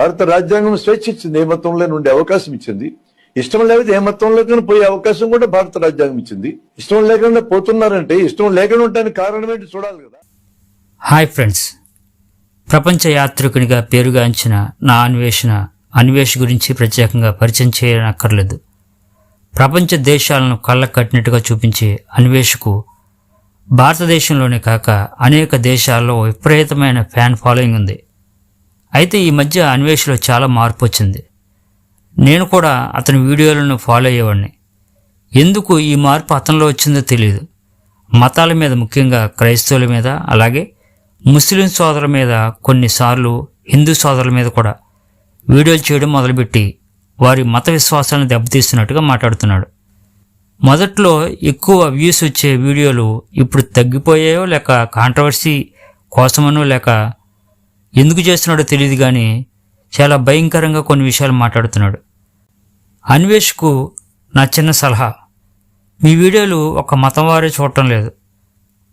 భారత రాజ్యాంగం స్వేచ్ఛ ఇచ్చింది ఏ మతంలో ఉండే అవకాశం ఇచ్చింది? ఇష్టం లేకపోతే ఏ మతంలోకైనా పోయే అవకాశం కూడా భారత రాజ్యాంగం ఇచ్చింది. ఇష్టం లేకుండా పోతున్నారంటే ఇష్టం లేకుండా ఉండడానికి కారణం ఏంటి చూడాలి కదా. Hi friends. ప్రపంచ యాత్రికునిగా పేరుగాంచిన నా అన్వేషణ అన్వేష్ గురించి ప్రత్యేకంగా పరిచయం చేయనక్కర్లేదు. ప్రపంచ దేశాలను కళ్ళ కట్టినట్టుగా చూపించే అన్వేషకు భారతదేశంలోనే కాక అనేక దేశాల్లో విపరీతమైన ఫ్యాన్ ఫాలోయింగ్ ఉంది. అయితే ఈ మధ్య అన్వేష్లో చాలా మార్పు వచ్చింది. నేను కూడా అతని వీడియోలను ఫాలో అయ్యేవాడిని. ఎందుకు ఈ మార్పు అతనిలో వచ్చిందో తెలియదు మతాల మీద ముఖ్యంగా క్రైస్తవుల మీద అలాగే ముస్లిం సోదరుల మీద కొన్నిసార్లు హిందూ సోదరుల మీద కూడా వీడియోలు చేయడం మొదలుపెట్టి వారి మత విశ్వాసాలను దెబ్బతీస్తున్నట్టుగా మాట్లాడుతున్నాడు. మొదట్లో ఎక్కువ వ్యూస్ వచ్చే వీడియోలు ఇప్పుడు తగ్గిపోయాయో లేక కాంట్రవర్సీ కోసమనో లేక ఎందుకు చేస్తున్నాడో తెలియదు కానీ చాలా భయంకరంగా కొన్ని విషయాలు మాట్లాడుతున్నాడు. అన్వేష్కు నా చిన్న సలహా. మీ వీడియోలు ఒక మతం వారే చూడటం లేదు.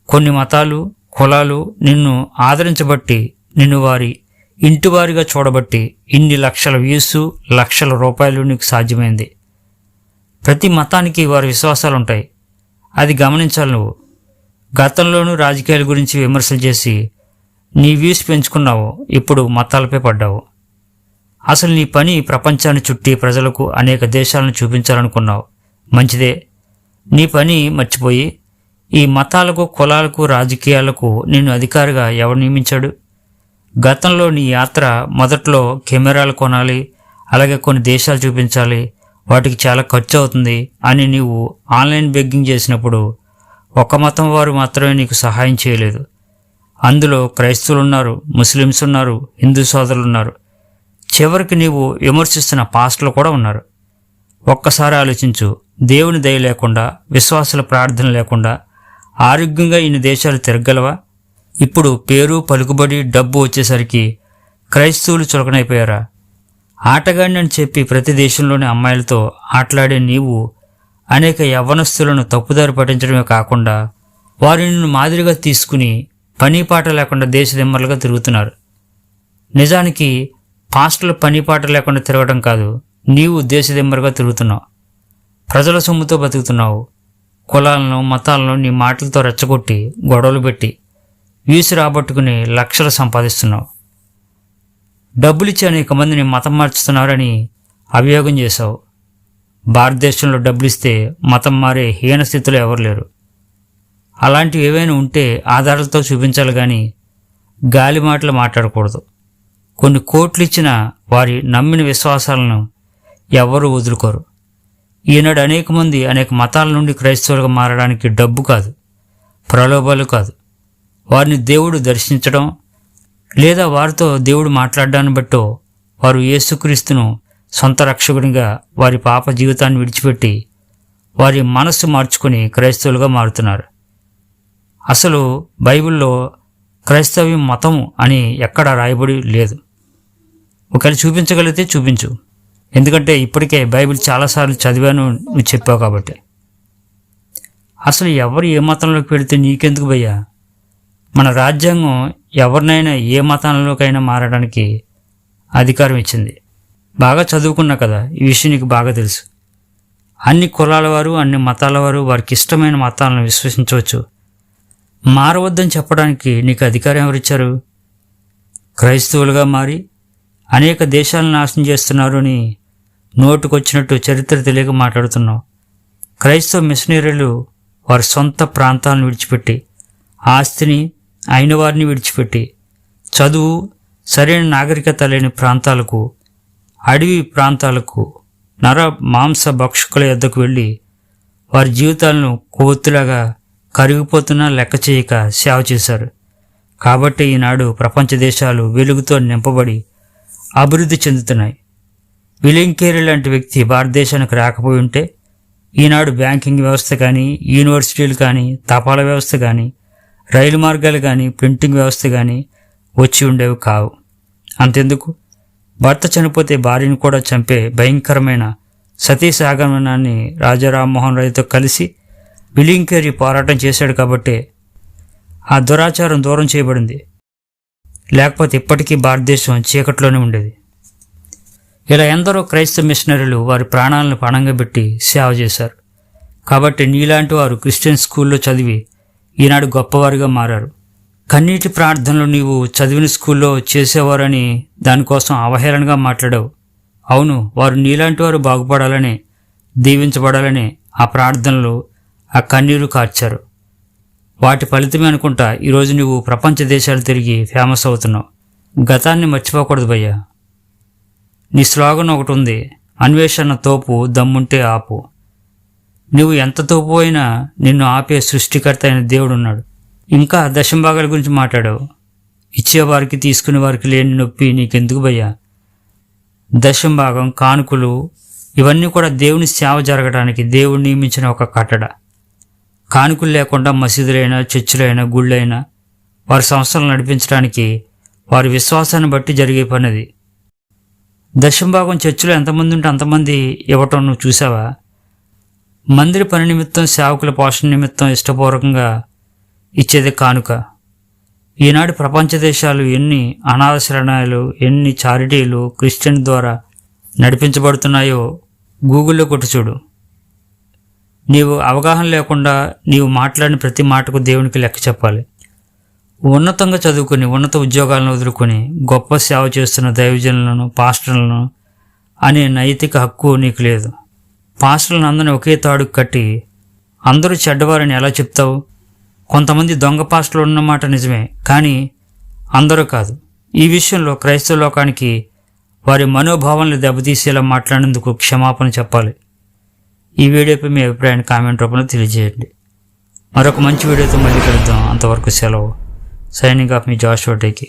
కొన్ని మతాలు కులాలు నిన్ను ఆదరించబట్టి నిన్ను వారి ఇంటివారిగా చూడబట్టి ఇన్ని లక్షల వ్యూస్ లక్షల రూపాయలు నీకు సాధ్యమైంది. ప్రతి మతానికి వారి విశ్వాసాలు ఉంటాయి అది గమనించాలి నువ్వు. గతంలోనూ రాజకీయాల గురించి విమర్శలు చేసి నీ వ్యూస్ పెంచుకున్నావు ఇప్పుడు మతాలపై పడ్డావు. అసలు నీ పని ప్రపంచాన్ని చుట్టి ప్రజలకు అనేక దేశాలను చూపించాలనుకున్నావు. మంచిదే. నీ పని మర్చిపోయి ఈ మతాలకు కులాలకు రాజకీయాలకు నిన్ను అధికారిగా ఎవరు నియమించాడు? గతంలో నీ యాత్ర మొదట్లో కెమెరాలు కొనాలి అలాగే కొన్ని దేశాలు చూపించాలి వాటికి చాలా ఖర్చు అవుతుంది అని నీవు ఆన్లైన్ బెగ్గింగ్ చేసినప్పుడు ఒక మతం వారు మాత్రమే నీకు సహాయం చేయలేదు. అందులో క్రైస్తవులు ఉన్నారు ముస్లిమ్స్ ఉన్నారు హిందూ సోదరులు ఉన్నారు చివరికి నీవు విమర్శిస్తున్న పాస్టర్లు కూడా ఉన్నారు. ఒక్కసారి ఆలోచించు దేవుని దయ లేకుండా విశ్వాసుల ప్రార్థన లేకుండా ఆరోగ్యంగా ఇన్ని దేశాలు తిరగలవా ఇప్పుడు పేరు పలుకుబడి డబ్బు వచ్చేసరికి క్రైస్తవులు చులకనైపోయారా? ఆటగాడిని అని చెప్పి ప్రతి దేశంలోని అమ్మాయిలతో ఆటలాడే నీవు అనేక యవ్వనస్తులను తప్పుదారి పట్టించడమే కాకుండా వారిని మాదిరిగా తీసుకుని పని పాట లేకుండా దేశదిమ్మలుగా తిరుగుతున్నారు. నిజానికి పాస్టర్లు పని పాట లేకుండా తిరగడం కాదు నీవు దేశదిమ్మరుగా తిరుగుతున్నావు. ప్రజల సొమ్ముతో బతుకుతున్నావు. కులాలను మతాలను నీ మాటలతో రెచ్చగొట్టి గొడవలు పెట్టి వీసు రాబట్టుకుని లక్షలు సంపాదిస్తున్నావు. డబ్బులిచ్చి అనేక మందిని మతం మార్చుతున్నారని అభియోగం చేశావు. భారతదేశంలో డబ్బులిస్తే మతం మారే హీన స్థితిలో ఎవరు లేరు. అలాంటివి ఏవైనా ఉంటే ఆధారాలతో చూపించాలి కానీ గాలి మాటలు మాట్లాడకూడదు. కొన్ని కోట్లు ఇచ్చిన వారి నమ్మిన విశ్వాసాలను ఎవరూ వదులుకోరు. ఈనాడు అనేక మంది అనేక మతాల నుండి క్రైస్తవులుగా మారడానికి డబ్బు కాదు ప్రలోభాలు కాదు. వారిని దేవుడు దర్శించడం లేదా వారితో దేవుడు మాట్లాడడాన్ని బట్టో వారు యేసుక్రీస్తును సొంత రక్షకునిగా వారి పాప జీవితాన్ని విడిచిపెట్టి వారి మనస్సు మార్చుకుని క్రైస్తవులుగా మారుతున్నారు. అసలు బైబిల్లో క్రైస్తవ్యం మతము అని ఎక్కడ రాయబడి లేదు. ఒకవేళ చూపించగలిగితే చూపించు. ఎందుకంటే ఇప్పటికే బైబిల్ చాలాసార్లు చదివాను నువ్వు చెప్పావు కాబట్టి. అసలు ఎవరు ఏ మతంలోకి పెడితే నీకెందుకు భయ్యా? మన రాజ్యాంగం ఎవరినైనా ఏ మతంలోకైనా మారడానికి అధికారం ఇచ్చింది. బాగా చదువుకున్నా కదా ఈ విషయం నీకు బాగా తెలుసు. అన్ని కులాల వారు అన్ని మతాల వారు వారికి ఇష్టమైన మతాలను విశ్వసించవచ్చు. మారవద్దని చెప్పడానికి నీకు అధికారం ఎవరిచ్చారు? క్రైస్తవులుగా మారి అనేక దేశాలను నాశనం చేస్తున్నారు అని నోటుకొచ్చినట్టు చరిత్ర తెలియక మాట్లాడుతున్నావు. క్రైస్తవ మిషనరీలు వారి సొంత ప్రాంతాలను విడిచిపెట్టి ఆస్తిని అయిన వారిని విడిచిపెట్టి చదువు సరైన నాగరికత లేని ప్రాంతాలకు అడవి ప్రాంతాలకు నర మాంస భక్షకుల యొద్దకు వెళ్ళి వారి జీవితాలను కోతులాగా కరిగిపోతున్నా లెక్క చేయక సేవ చేశారు. కాబట్టి ఈనాడు ప్రపంచ దేశాలు వెలుగుతో నింపబడి అభివృద్ధి చెందుతున్నాయి. విలియం కేరీ లాంటి వ్యక్తి భారతదేశానికి రాకపోయి ఉంటే ఈనాడు బ్యాంకింగ్ వ్యవస్థ కానీ యూనివర్సిటీలు కానీ తపాలా వ్యవస్థ కానీ రైలు మార్గాలు కానీ ప్రింటింగ్ వ్యవస్థ కానీ వచ్చి ఉండేవి కావు. అంతెందుకు? భర్త చనిపోతే భార్యను కూడా చంపే భయంకరమైన సతీష్ ఆగమనాన్ని రాజా రామ్మోహన్ రాయ్తో కలిసి బిలింకేరి పోరాటం చేశాడు కాబట్టి ఆ దురాచారం దూరం చేయబడింది. లేకపోతే ఇప్పటికీ భారతదేశం చీకట్లోనే ఉండేది. ఇలా ఎందరో క్రైస్తవ మిషనరీలు వారి ప్రాణాలను పణంగా పెట్టి సేవ చేశారు. కాబట్టి నీలాంటి వారు క్రిస్టియన్ స్కూల్లో చదివి ఈనాడు గొప్పవారిగా మారారు. కన్నీటి ప్రార్థనలు నీవు చదివిన స్కూల్లో చేసేవారని దానికోసం అవహేళనగా మాట్లాడావు. అవును వారు నీలాంటి వారు బాగుపడాలని దీవించబడాలని ఆ ప్రార్థనలు ఆ కన్నీరు కార్చారు. వాటి ఫలితమే అనుకుంటా ఈరోజు నువ్వు ప్రపంచ దేశాలు తిరిగి ఫేమస్ అవుతున్నావు. గతాన్ని మర్చిపోకూడదు భయ్యా. నీ స్లోగన్ ఒకటి ఉంది అన్వేషణ తోపు దమ్ముంటే ఆపు. నువ్వు ఎంత తోపు అయినా నిన్ను ఆపే సృష్టికర్త అయిన దేవుడున్నాడు ఇంకా దశంభాగాల గురించి మాట్లాడావు. ఇచ్చేవారికి తీసుకునే వారికి లేని నొప్పి నీకెందుకు భయ్యా? దశంభాగం కానుకలు ఇవన్నీ కూడా దేవుని సేవ జరగడానికి దేవుడు నియమించిన ఒక కట్టడ. కానుకలు లేకుండా మసీదులైనా చర్చిలైనా గుళ్ళైనా వారి సంస్థలు నడిపించడానికి వారి విశ్వాసాన్ని బట్టి జరిగే పనిది. దశంభాగం చర్చిలో ఎంతమంది ఉంటే అంతమంది ఇవ్వటం నువ్వు చూసావా? మందిర పని నిమిత్తం సేవకుల పోషణ నిమిత్తం ఇష్టపూర్వకంగా ఇచ్చేది కానుక. ఈనాడు ప్రపంచ దేశాలు ఎన్ని అనాథ శరణాలు ఎన్ని చారిటీలు క్రిస్టియన్ ద్వారా నడిపించబడుతున్నాయో గూగుల్లో కొట్టి చూడు. నీవు అవగాహన లేకుండా నీవు మాట్లాడిన ప్రతి మాటకు దేవునికి లెక్క చెప్పాలి. ఉన్నతంగా చదువుకుని ఉన్నత ఉద్యోగాలను వదులుకొని గొప్ప సేవ చేస్తున్న దైవజనులను పాస్టర్లను అనే నైతిక హక్కు నీకు లేదు. పాస్టర్లను అందరిని ఒకే తాడుకు కట్టి అందరూ చెడ్డవారని ఎలా చెప్తావు? కొంతమంది దొంగ పాస్టర్లు ఉన్నమాట నిజమే కానీ అందరూ కాదు. ఈ విషయంలో క్రైస్తవ లోకానికి వారి మనోభావాలను దెబ్బతీసేలా మాట్లాడేందుకు క్షమాపణ చెప్పాలి. ఈ వీడియోపై మీ అభిప్రాయాన్ని కామెంట్ రూపంలో తెలియజేయండి. మరొక మంచి వీడియోతో మళ్ళీ కలుద్దాం. అంతవరకు సెలవు. సైనింగ్ ఆఫ్ మీ జాషువా డేకి